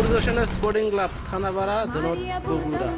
দূরদর্শনের sporting club Thanapara Dhunat Bogura.